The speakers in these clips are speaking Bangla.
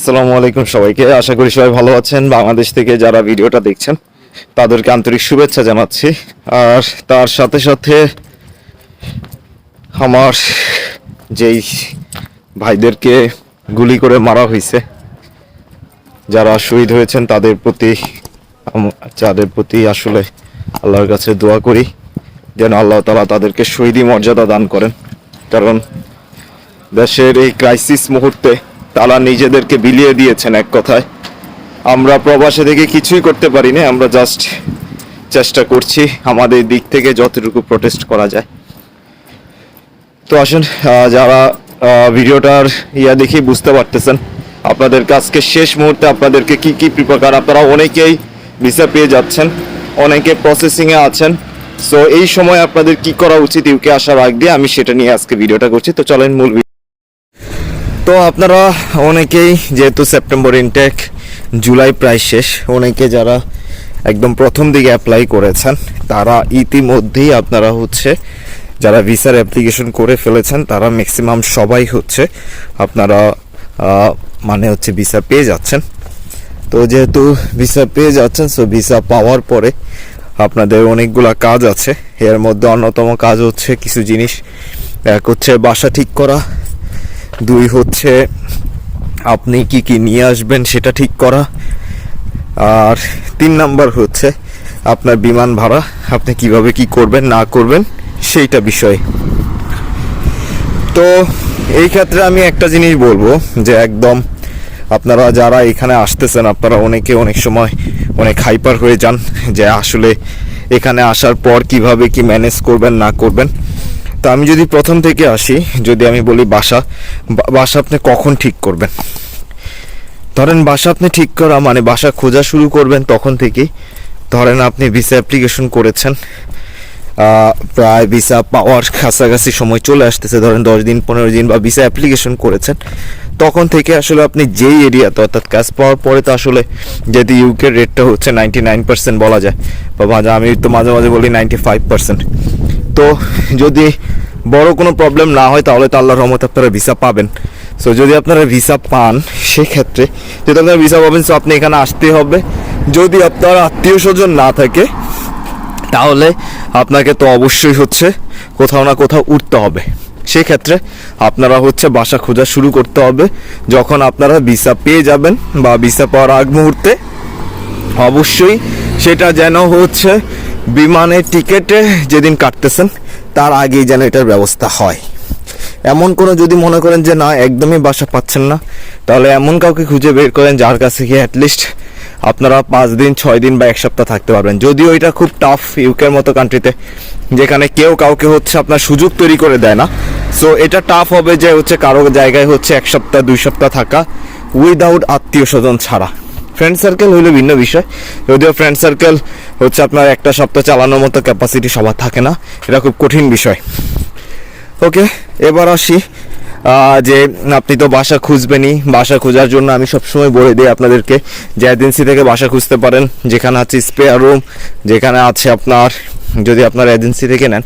আসসালামু আলাইকুম সবাইকে। আশা করি সবাই ভালো আছেন। বাংলাদেশ থেকে যারা ভিডিওটা দেখছেন, তাদেরকে আন্তরিক শুভেচ্ছা জানাচ্ছি। আর তার সাথে সাথে আমার যেই ভাইদেরকে গুলি করে মারা হয়েছে। যারা শহীদ হয়েছেন, তাদের প্রতি যাদের প্রতি আসলে আল্লাহর কাছে দোয়া করি, যেন আল্লাহ তালা তাদেরকে শহীদি মর্যাদা দান করেন। কারণ দেশের এই ক্রাইসিস মুহূর্তে তারা নিজেদেরকে বিলিয়ে দিয়েছেন এক কথায়। আমরা প্রবাসে থেকে কিছুই করতে পারি না আমরা জাস্ট চেষ্টা করছি আমাদের দিক থেকে যতটুকু প্রোটেস্ট করা যায়। তো আসুন যারা ভিডিওটার ইয়া দেখে বুঝতে পারতেছেন। আপনাদের কাজকে শেষ মুহূর্তে আপনাদেরকে কি কি প্রিপার আপনারা অনেকেই ভিসা পেয়ে যাচ্ছেন, অনেকে প্রসেসিংয়ে আছেন। সো এই সময় আপনাদের কি করা উচিত ইউকে আসার আগ দিয়ে আমি সেটা নিয়ে আজকে ভিডিওটা করছি। তো চলেন মূল তো আপনারা অনেকেই যেহেতু সেপ্টেম্বর ইনটেক জুলাই প্রায় শেষ, অনেকে যারা একদম প্রথম দিকে অ্যাপ্লাই করেছেন, তারা ইতিমধ্যেই আপনারা হচ্ছে যারা ভিসার অ্যাপ্লিকেশন করে ফেলেছেন, তারা ম্যাক্সিমাম সবাই হচ্ছে আপনারা মানে হচ্ছে ভিসা পেয়ে যাচ্ছেন। তো যেহেতু ভিসা পেয়ে যাচ্ছেন সো ভিসা পাওয়ার পরে আপনাদের অনেকগুলা কাজ আছে। এর মধ্যে অন্যতম কাজ হচ্ছে কিছু জিনিস, এক হচ্ছে বাসা ঠিক করা, দুই হচ্ছে আপনি কি কি নিয়ে আসবেন সেটা ঠিক করা, আর তিন নাম্বার হচ্ছে আপনার বিমান ভাড়া, আপনি কীভাবে কি করবেন, না করবেন। সেইটা বিষয়। তো এই ক্ষেত্রে আমি একটা জিনিস বলব যে একদম আপনারা যারা এখানে আসতেছেন, আপনারা অনেকে অনেক সময় অনেক হাইপার হয়ে যান যে আসলে এখানে আসার পর কীভাবে কি ম্যানেজ করবেন, না করবেন। তো আমি যদি প্রথম থেকে আসি, যদি আমি বলি বাসা বাসা আপনি কখন ঠিক করবেন? ধরেন বাসা আপনি ঠিক করা মানে বাসা খোঁজা শুরু করবেন তখন থেকেই। ধরেন আপনি ভিসা অ্যাপ্লিকেশন করেছেন প্রায় ভিসা পাওয়ার কাছাকাছি সময় চলে আসতেছে। ধরেন দশ দিন, পনেরো দিন বা ভিসা অ্যাপ্লিকেশন করেছেন, তখন থেকে আসলে আপনি যেই এরিয়াতে অর্থাৎ কাজ পাওয়ার পরে তো আসলে যদি ইউকের রেটটা হচ্ছে নাইনটি নাইন পার্সেন্ট বলা যায়, বা মাঝে, আমি তো মাঝে মাঝে বলি নাইনটি ফাইভ পার্সেন্ট তো যদি বড় কোনো প্রবলেম না হয়, তাহলে তো আল্লাহর রহমত আপনারা ভিসা পাবেন। সো যদি আপনারা ভিসা পান, সেক্ষেত্রে যদি আপনারা ভিসা পাবেন সো আপনি এখানে আসতে হবে। যদি আপনার আত্মীয় স্বজন না থাকে তাহলে আপনাকে তো অবশ্যই হচ্ছে কোথাও না কোথাও উঠতে হবে। সেক্ষেত্রে আপনারা হচ্ছে বাসা খোঁজা শুরু করতে হবে। যখন আপনারা ভিসা পেয়ে যাবেন বা ভিসা পাওয়ার আগ মুহূর্তে, অবশ্যই সেটা যেন হচ্ছে বিমানের টিকেটে যেদিন কাটতেছেন, তার আগেই যেন এটার ব্যবস্থা হয়। এমন কোনো যদি মনে করেন যে না, একদমই বাসা পাচ্ছেন না, তাহলে এমন কাউকে খুঁজে বের করেন যার কাছে গিয়ে অ্যাটলিস্ট আপনারা পাঁচ দিন, ছয় দিন বা এক সপ্তাহ থাকতে পারবেন। যদিও এটা খুব টাফ ইউকের মতো কান্ট্রিতে যেখানে কেউ কাউকে হচ্ছে আপনার সুযোগ তৈরি করে দেয় না। সো এটা টাফ হবে যে হচ্ছে কারও জায়গায় হচ্ছে এক সপ্তাহ, দুই সপ্তাহ থাকা উইদাউট আত্মীয় স্বজন ছাড়া। ফ্রেন্ড সার্কেল হইলে ভিন্ন বিষয়। যদিও ফ্রেন্ড সার্কেল হচ্ছে আপনার একটা সপ্তাহ চালানোর মতো ক্যাপাসিটি সবার থাকে না। এটা খুব কঠিন বিষয়। ওকে এবার আসি যে আপনি তো বাসা খুঁজবেনই। বাসা খোঁজার জন্য আমি সবসময় বলে দিই আপনাদেরকে যে এজেন্সি থেকে বাসা খুঁজতে পারেন। যেখানে আছে স্পেয়ার রুম যেখানে আছে আপনার, যদি আপনার এজেন্সি থেকে নেন।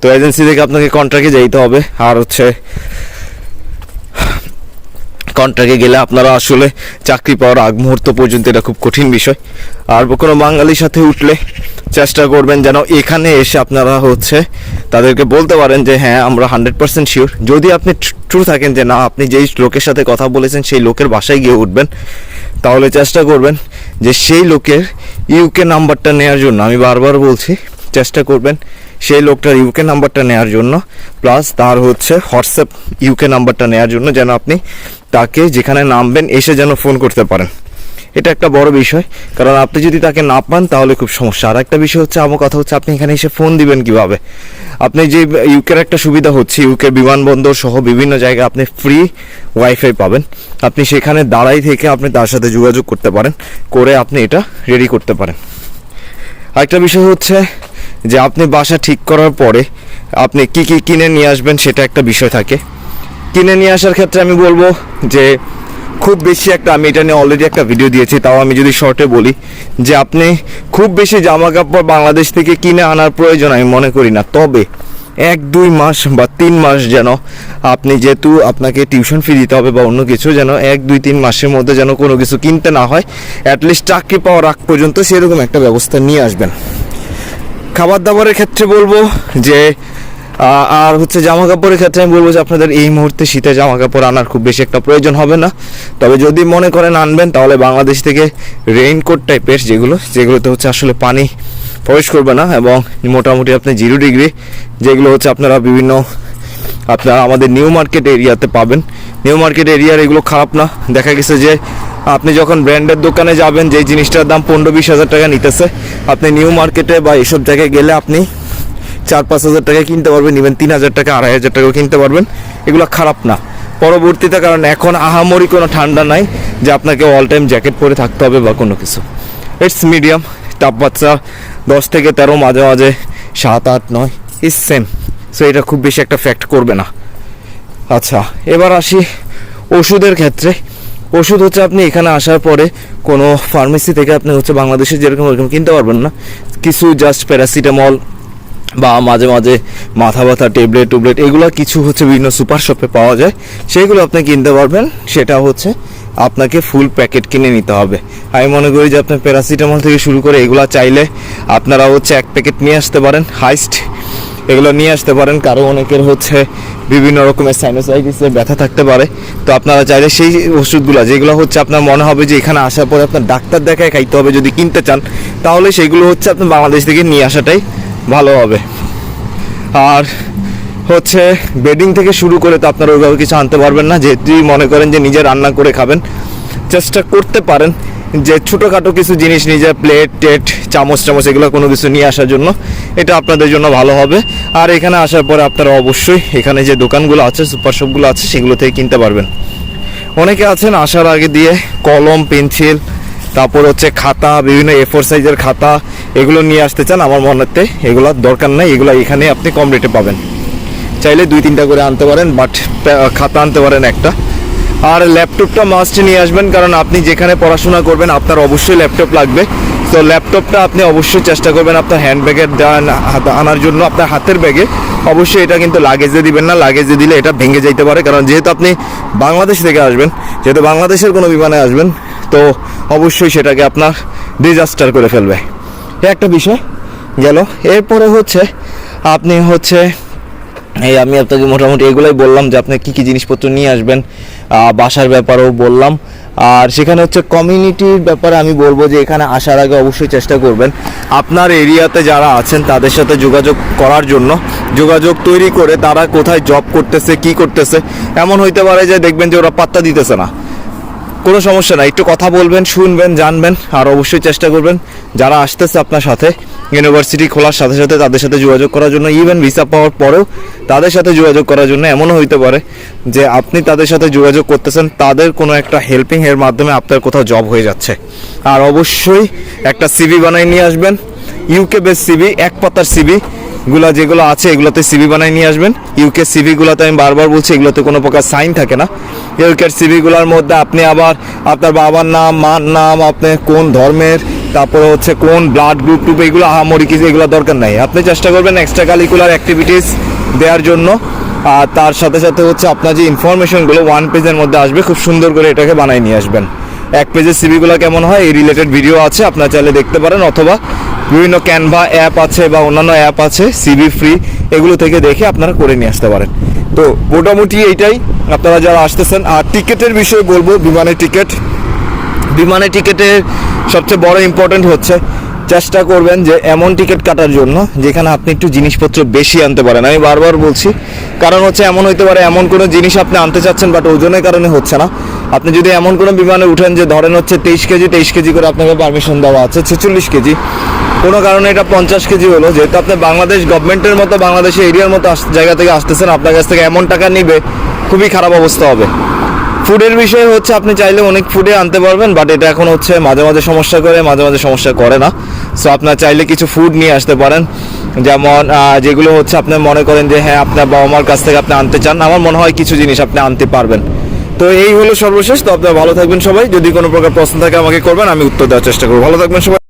তো এজেন্সি থেকে আপনাকে কন্ট্রাক্টে যেতে হবে। আর হচ্ছে কন্ট্রাক্টে গেলে আপনারা আসলে চাকরি পাওয়ার আগ মুহূর্ত পর্যন্ত এটা খুব কঠিন বিষয়। আর কোনো বাঙালির সাথে উঠলে চেষ্টা করবেন যেন এখানে এসে আপনারা হচ্ছে তাদেরকে বলতে পারেন যে হ্যাঁ আমরা হান্ড্রেড পার্সেন্ট শিওর যদি আপনি ট্রু থাকেন যে, না, আপনি যেই লোকের সাথে কথা বলেছেন, সেই লোকের বাসায় গিয়ে উঠবেন। তাহলে চেষ্টা করবেন যে, সেই লোকের ইউকে নাম্বারটা নেওয়ার জন্য, আমি বারবার বলছি, চেষ্টা করবেন সেই লোকটার ইউকে নাম্বারটা নেওয়ার জন্য প্লাস তার হচ্ছে হোয়াটসঅ্যাপ ইউকে নাম্বারটা নেওয়ার জন্য যেন আপনি তাকে যেখানে নামবেন এসে যেন ফোন করতে পারেন। এটা একটা বড় বিষয়, কারণ আপনি যদি তাকে না পান তাহলে খুব সমস্যা। আর একটা বিষয় হচ্ছে, আমার কথা হচ্ছে আপনি এখানে এসে ফোন দিবেন কীভাবে? আপনি যে ইউকের একটা সুবিধা হচ্ছে ইউকের বিমানবন্দর সহ বিভিন্ন জায়গায় আপনি ফ্রি ওয়াইফাই পাবেন। আপনি সেখানে দাঁড়াই থেকে আপনি তার সাথে যোগাযোগ করতে পারেন, করে আপনি এটা রেডি করতে পারেন। আরেকটা বিষয় হচ্ছে যে আপনি বাসা ঠিক করার পরে আপনি কি কি কিনে নিয়ে আসবেন সেটা একটা বিষয় থাকে। কিনে নিয়ে আসার ক্ষেত্রে আমি বলব যে খুব বেশি একটা, আমি এটা নিয়ে অলরেডি একটা ভিডিও দিয়েছি, তাও আমি যদি শর্টে বলি, যে আপনি খুব বেশি জামা কাপড় বাংলাদেশ থেকে কিনে আনার প্রয়োজন আমি মনে করি না। তবে এক, দুই মাস বা তিন মাস যেন আপনি যেহেতু আপনাকে টিউশন ফি দিতে হবে বা অন্য কিছু যেন এক, দুই, তিন মাসের মধ্যে যেন কোনো কিছু কিনতে না হয় অ্যাটলিস্ট চাকরি পাওয়ার আগ পর্যন্ত সেরকম একটা ব্যবস্থা নিয়ে আসবেন। খাবার দাবারের ক্ষেত্রে বলব যে আর হচ্ছে জামা কাপড়ের ক্ষেত্রে আমি বলব যে আপনাদের এই মুহূর্তে শীতে জামা কাপড় আনার খুব বেশি একটা প্রয়োজন হবে না। তবে যদি মনে করেন আনবেন, তাহলে বাংলাদেশ থেকে রেইনকোট টাইপের যেগুলো, যেগুলোতে হচ্ছে আসলে পানি প্রবেশ করবে না এবং মোটামুটি আপনি জিরো ডিগ্রি যেগুলো হচ্ছে আপনারা বিভিন্ন আপনারা আমাদের নিউ মার্কেট এরিয়াতে পাবেন। নিউ মার্কেট এরিয়ার এগুলো খারাপ না। দেখা গেছে যে আপনি যখন ব্র্যান্ডের দোকানে যাবেন, যেই জিনিসটার দাম পনেরো বিশ হাজার টাকা নিতেছে, আপনি নিউ মার্কেটে বা এইসব জায়গায় গেলে আপনি চার পাঁচ হাজার টাকায় কিনতে পারবেন ইভেন তিন হাজার টাকা, আড়াই হাজার টাকাও কিনতে পারবেন। এগুলো খারাপ না। পরবর্তীতে কারণ এখন আহামরি কোনো ঠান্ডা নাই, যে আপনাকে অল টাইম জ্যাকেট পরে থাকতে হবে বা কোনো কিছু। ইটস মিডিয়াম তাপমাত্রা দশ থেকে তেরো, মাঝে মাঝে, সাত, আট, নয় ইস সেম সো এটা খুব বেশি একটা ফ্যাক্ট করবে না। আচ্ছা এবার আসি ওষুধের ক্ষেত্রে। ওষুধ হচ্ছে আপনি এখানে আসার পরে কোনো ফার্মেসি থেকে আপনি হচ্ছে বাংলাদেশে যেরকম ওরকম কিনতে পারবেন না। কিছু জাস্ট প্যারাসিটামল বা মাঝে মাঝে মাথা ব্যথা ট্যাবলেট টুবলেট এগুলো কিছু হচ্ছে বিভিন্ন সুপার শপে পাওয়া যায়। সেইগুলো আপনি কিনতে পারবেন। সেটা হচ্ছে আপনাকে ফুল প্যাকেট কিনে নিতে হবে। আমি মনে করি যে আপনি প্যারাসিটামল থেকে শুরু করে এগুলো চাইলে আপনারা হচ্ছে এক প্যাকেট নিয়ে আসতে পারেন। হাইস্ট এগুলো নিয়ে আসতে পারেন। কারও অনেকের হচ্ছে বিভিন্ন রকমের সাইনোসাইটিসের ব্যথা থাকতে পারে। তো আপনারা চাইলে সেই ওষুধগুলো, যেগুলো হচ্ছে আপনার মনে হবে যে এখানে আসার পরে আপনার ডাক্তার দেখায় খাইতে হবে, যদি কিনতে চান, তাহলে সেগুলো হচ্ছে আপনার বাংলাদেশ থেকে নিয়ে আসাটাই ভালো হবে। আর হচ্ছে বেডিং থেকে শুরু করে তো আপনারা ওইভাবে কিছু আনতে পারবেন না। যেহেতু মনে করেন যে নিজে রান্না করে খাবেন, চেষ্টা করতে পারেন। যে ছোটোখাটো কিছু জিনিস নিয়ে যায় প্লেট টেট, চামচ চামচ, এগুলো কোনো কিছু নিয়ে আসার জন্য, এটা আপনাদের জন্য ভালো হবে। আর এখানে আসার পরে আপনারা অবশ্যই এখানে যে দোকানগুলো আছে সুপার শপগুলো আছে, সেগুলো থেকে কিনতে পারবেন। অনেকে আছেন আসার আগে দিয়ে কলম, পেন্সিল, তারপর হচ্ছে খাতা, বিভিন্ন এ ফোর সাইজের খাতা, এগুলো নিয়ে আসতে চান আমার মনেতে এগুলোর দরকার নেই, এগুলো এখানে আপনি কম রেটে পাবেন। চাইলে দুই তিনটা করে আনতে পারেন বাট খাতা আনতে পারেন একটা। আর ল্যাপটপটা মাস্ট নিয়ে আসবেন, কারণ আপনি যেখানে পড়াশোনা করবেন, আপনার অবশ্যই ল্যাপটপ লাগবে। তো ল্যাপটপটা আপনি অবশ্যই চেষ্টা করবেন আপনার হ্যান্ড ব্যাগের আনার জন্য, আপনার হাতের ব্যাগে অবশ্যই এটা কিন্তু লাগেজে দিবেন না লাগেজে দিলে এটা ভেঙে যাইতে পারে, কারণ যেহেতু আপনি বাংলাদেশ থেকে আসবেন, যেহেতু বাংলাদেশের কোনো বিমানে আসবেন, তো অবশ্যই সেটাকে আপনার ডিজাস্টার করে ফেলবে। একটা বিষয় গেল, এরপরে হচ্ছে, আপনি হচ্ছে এই আমি আপনাকে মোটামুটি এগুলোই বললাম যে আপনি কী কী জিনিসপত্র নিয়ে আসবেন বাসার ব্যাপারেও বললাম। আর সেখানে হচ্ছে কমিউনিটির ব্যাপারে আমি বলব যে এখানে আসার আগে অবশ্যই চেষ্টা করবেন। আপনার এরিয়াতে যারা আছেন, তাদের সাথে যোগাযোগ করার জন্য, যোগাযোগ তৈরি করে তারা কোথায় জব করতেছে, কি করতেছে। এমন হইতে পারে যে দেখবেন যে ওরা পাত্তা দিতেছে না। কোনো সমস্যা নাই। একটু কথা বলবেন, শুনবেন, জানবেন, আর অবশ্যই চেষ্টা করবেন। যারা আসতেছে আপনার সাথে ইউনিভার্সিটি খোলার সাথে সাথে তাদের সাথে যোগাযোগ করার জন্য ইভেন ভিসা পাওয়ার পরেও তাদের সাথে যোগাযোগ করার জন্য এমনও হইতে পারে যে আপনি তাদের সাথে যোগাযোগ করতেছেন, তাদের কোনো একটা হেল্পিং এর মাধ্যমে আপনার কোথাও জব হয়ে যাচ্ছে। আর অবশ্যই একটা সিভি বানাই নিয়ে আসবেন ইউকে বেস সিভি এক পাতার সিভি গুলা যেগুলো আছে, এগুলোতে সিভি বানাই নিয়ে আসবেন। ইউকে সিভি গুলাতে আমি বারবার বলছি, এগুলোতে কোনো প্রকার সাইন থাকে না। ইউকের সিভি গুলার মধ্যে আপনি আবার আপনার বাবার নাম, মার নাম, আপনি কোন ধর্মের, তারপরে হচ্ছে কোন ব্লাড গ্রুপ টুপ, এগুলো আহামরি কিছু এগুলো দরকার নাই। আপনি চেষ্টা করবেন এক্সট্রা কারিকুলার অ্যাক্টিভিটিস দেওয়ার জন্য। আর তার সাথে সাথে হচ্ছে আপনার যে ইনফরমেশনগুলো ওয়ান পেজের মধ্যে আসবে, খুব সুন্দর করে এটাকে বানাই নিয়ে আসবেন। এক পেজের সিভিগুলো কেমন হয়, এই রিলেটেড ভিডিও আছে, আপনারা চাইলে দেখতে পারেন, অথবা বিভিন্ন ক্যানভা অ্যাপ আছে বা অন্যান্য অ্যাপ আছে সিবি ফ্রি এগুলো থেকে দেখে আপনারা করে নিয়ে আসতে পারেন। তো মোটামুটি এইটাই, আপনারা যারা আসতেছেন, আর টিকিটের বিষয়ে বলব, বিমানের টিকিট। বিমানের টিকিটের সবচেয়ে বড় ইম্পর্টেন্ট হচ্ছে চেষ্টা করবেন যে এমন টিকিট কাটার জন্য যেখানে আপনি একটু জিনিসপত্র বেশি আনতে পারেন। আমি বারবার বলছি, কারণ হচ্ছে এমন হইতে পারে এমন কোনো জিনিস আপনি আনতে চাচ্ছেন বাট ওজনের কারণে হচ্ছে না। আপনি যদি এমন কোনো বিমানে উঠেন যে ধরেন হচ্ছে তেইশ কেজি তেইশ কেজি করে আপনাকে পারমিশন দেওয়া আছে, ছেচল্লিশ কেজি। কোনো কারণে এটা পঞ্চাশ কেজি হলো, যেহেতু আপনি বাংলাদেশ গভর্নমেন্টের মতো বাংলাদেশের এরিয়ার মতো জায়গা থেকে আসতেছেন, আপনার কাছ থেকে এমন টাকা নিবে, খুবই খারাপ অবস্থা হবে। ফুডের বিষয় হচ্ছে আপনি চাইলে অনেক ফুডে আনতে পারবেন বাট এটা এখন হচ্ছে মাঝে মাঝে সমস্যা করে, মাঝে মাঝে সমস্যা করে না। সো আপনার চাইলে কিছু ফুড নিয়ে আসতে পারেন। যেমন যেগুলো হচ্ছে আপনি মনে করেন যে হ্যাঁ আপনার বাবা মার কাছ থেকে আপনি আনতে চান, আমার মনে হয় কিছু জিনিস আপনি আনতে পারবেন। তো এই হলো সর্বশেষ, তো আপনারা ভালো থাকবেন সবাই। যদি কোনো প্রকার প্রশ্ন থাকে আমাকে করবেন, আমি উত্তর দেওয়ার চেষ্টা করব। ভালো থাকবেন সবাই।